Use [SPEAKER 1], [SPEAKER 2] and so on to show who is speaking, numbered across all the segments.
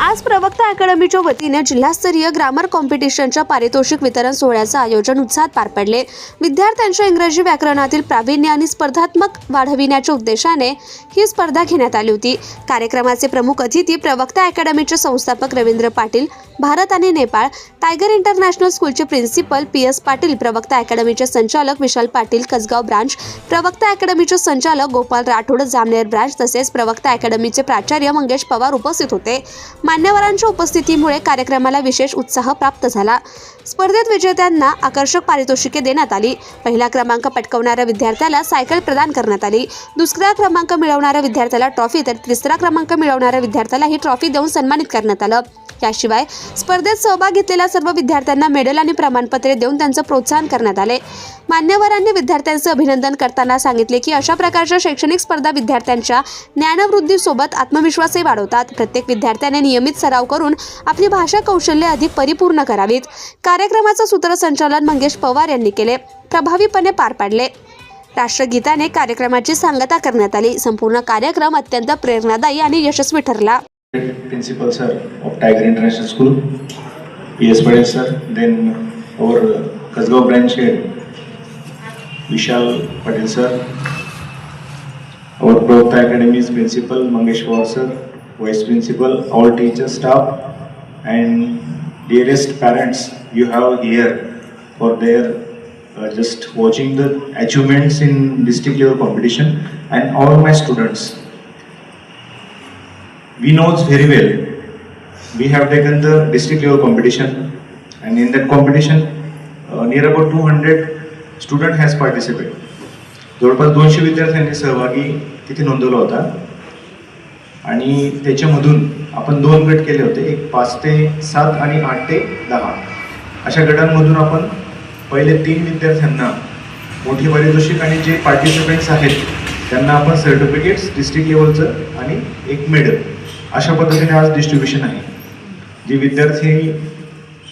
[SPEAKER 1] आज प्रवक्ता अकॅडमीच्या वतीने जिल्हास्तरीय ग्रामर कॉम्पिटिशनच्या पारितोषिक वितरण सोहळ्याचं आयोजन उत्साहात पार पडले. विद्यार्थ्यांच्या इंग्रजी व्याकरणातील प्रावीण्य आणि स्पर्धात्मक वाढविण्याच्या उद्देशाने ही स्पर्धा घेण्यात आली होती. कार्यक्रमाचे प्रमुख अतिथी प्रवक्ता अकॅडमीचे संस्थापक रवींद्र पाटील भारत आणि नेपाळ टायगर इंटरनॅशनल स्कूलचे प्रिन्सिपल पी एस पाटील प्रवक्ता अकॅडमीचे संचालक विशाल पाटील कसगाव ब्रांच प्रवक्ता अकॅडमीचे संचालक गोपाल राठोड जामनेर ब्रांच तसेच प्रवक्ता अकॅडमीचे प्राचार्य मंगेश पवार उपस्थित होते. मान्यवरांच्या उपस्थितीमुळे कार्यक्रमाला विशेष उत्साह प्राप्त झाला. स्पर्धेत विजेत्यांना आकर्षक पारितोषिके देण्यात आली. पहिला क्रमांक पटकवणाऱ्या विद्यार्थ्याला सायकल प्रदान करण्यात आली. दुसरा क्रमांक मिळवणाऱ्या विद्यार्थ्याला ट्रॉफी तर तिसरा क्रमांक मिळवणाऱ्या विद्यार्थ्याला ही ट्रॉफी देऊन सन्मानित करण्यात आलं. याशिवाय स्पर्धेत सहभाग घेतलेल्या सर्व विद्यार्थ्यांना मेडल आणि प्रमाणपत्रे देऊन त्यांचं प्रोत्साहन करण्यात आले. मान्यवरांनी विद्यार्थ्यांचं अभिनंदन करताना सांगितले की अशा प्रकारच्या शैक्षणिक स्पर्धा विद्यार्थ्यांच्या ज्ञानवृद्धीसोबत आत्मविश्वासही वाढवतात. प्रत्येक विद्यार्थ्याने नियमित सराव करून आपली भाषा कौशल्य अधिक परिपूर्ण करावीत. कार्यक्रमाचं सूत्रसंचालन मंगेश पवार यांनी केले. प्रभावीपणे पार पाडले. राष्ट्रगीताने कार्यक्रमाची सांगता करण्यात आली. संपूर्ण कार्यक्रम अत्यंत प्रेरणादायी आणि यशस्वी ठरला.
[SPEAKER 2] Principal sir Tiger International School, P.S. Patel sir, then our Kasgaon branch head, Vishal Patel sir, our Pravta Academy's principal Mangesh Pawar sir, vice principal, all teachers, staff, and dearest parents you have here for their uh, just watching the achievements in district level competition and all my students. We know very well we have taken the district level competition and in that competition uh, near about 200 student has participated. जवळपास दोनशे विद्यार्थ्यांनी सहभागी तिथे नोंदवला होता. आणि त्याच्यामधून आपण दोन गट केले होते. एक पाच ते सात आणि आठ ते दहा. अशा गटांमधून आपण पहिले तीन विद्यार्थ्यांना मोठी पारितोषिक आणि जे पार्टिसिपेंट्स आहेत त्यांना आपण सर्टिफिकेट्स डिस्ट्रिक्ट लेवलचं आणि एक मेडल अशा पद्धतीने आज डिस्ट्रीब्युशन आहे. जे विद्यार्थी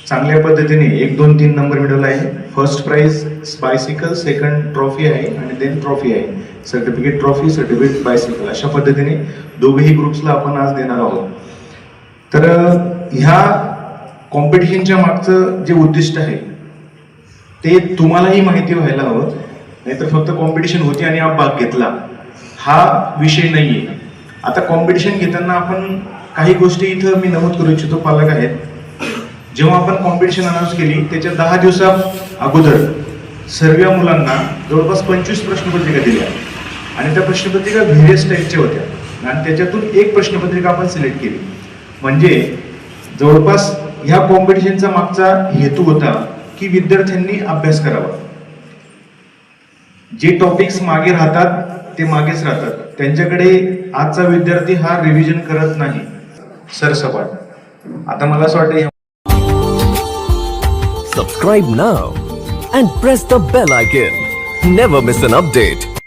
[SPEAKER 2] चांगल्या पद्धतीने एक दोन तीन नंबर मिळवला आहे. First prize bicycle second trophy आहे आणि देन ट्रॉफी आहे. सर्टिफिकेट ट्रॉफी सर्टिफिकेट बायसिकल अशा पद्धतीने दोघेही ग्रुप्सला आपण आज देणार आहोत. तर ह्या कॉम्पिटिशनच्या मागचं जे उद्दिष्ट आहे ते तुम्हालाही माहिती व्हायला हवं. नाहीतर फक्त कॉम्पिटिशन होती आणि हा भाग घेतला. हा विषय नाहीये. आता कॉम्पिटिशन घेताना आपण काही गोष्टी इथं मी नमूद करू इच्छितो पालक आहेत. जेव्हा आपण कॉम्पिटिशन अनाऊन्स केली त्याच्या दहा दिवसा अगोदर सर्व मुलांना जवळपास पंचवीस प्रश्नपत्रिका दिल्या. आणि त्या प्रश्नपत्रिका व्हेरियस टाईपच्या होत्या. आणि त्याच्यातून एक प्रश्नपत्रिका आपण सिलेक्ट केली. म्हणजे जवळपास ह्या कॉम्पिटिशनचा मागचा हेतू होता की विद्यार्थ्यांनी अभ्यास करावा. जे टॉपिक्स मागे राहतात ते मागेच राहतात. त्यांच्याकडे आजचा विद्यार्थी हा रिव्हिजन करत नाही. सरसपाट आता मला असं वाटतं ह्या
[SPEAKER 3] Subscribe now and press the bell icon. Never miss an update.